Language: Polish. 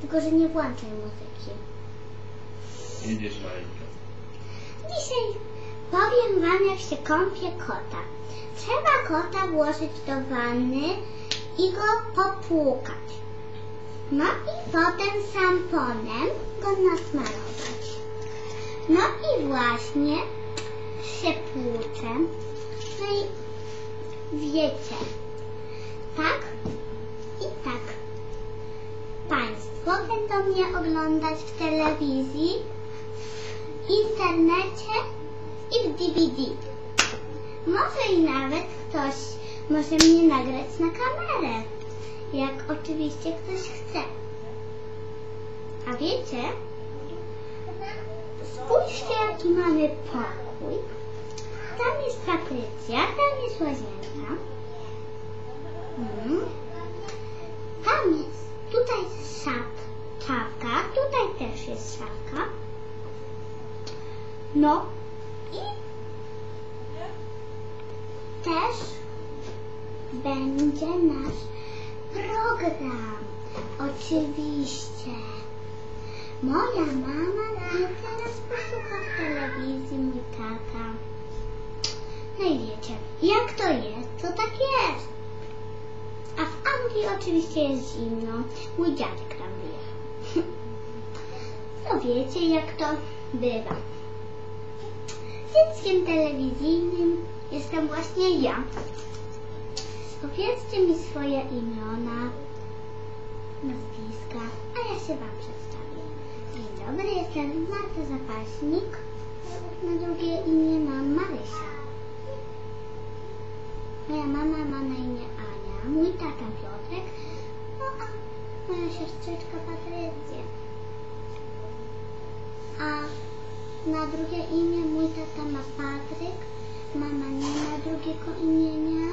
tylko że nie włączaj muzyki. Jedziesz Majka. Dzisiaj powiem Wam, jak się kąpie kota. Trzeba kota włożyć do wanny i go popłukać. No i potem szamponem go nasmarować. No i właśnie się płucze. No i wiecie, tak Państwo będą mnie oglądać w telewizji, w internecie i w DVD. Może i nawet ktoś może mnie nagrać na kamerę, jak oczywiście ktoś chce. A wiecie, spójrzcie jaki mamy pokój. Tam jest Patrycja, tam jest łazienka. Mhm. Tam jest, tutaj jest szaf, szafka, tutaj też jest szafka. No i też będzie nasz program. Oczywiście. Moja mama teraz posłucha w telewizji, mój tata. No i wiecie, jak to jest, to tak jest. A w Anglii oczywiście jest zimno. Mój dziadek. No wiecie, jak to bywa. Dzieckiem telewizyjnym jestem właśnie ja. Powiedzcie mi swoje imiona, nazwiska, a ja się Wam przedstawię. Dzień dobry, jestem Marta Zapaśnik. Na drugie imię mam Marysia. Moja mama ma na imię Ania, mój tata Piotrek, no a moja siostrzyczka Patrycja. A na drugie imię mój tata ma Patryk, mama nie ma drugiego imienia.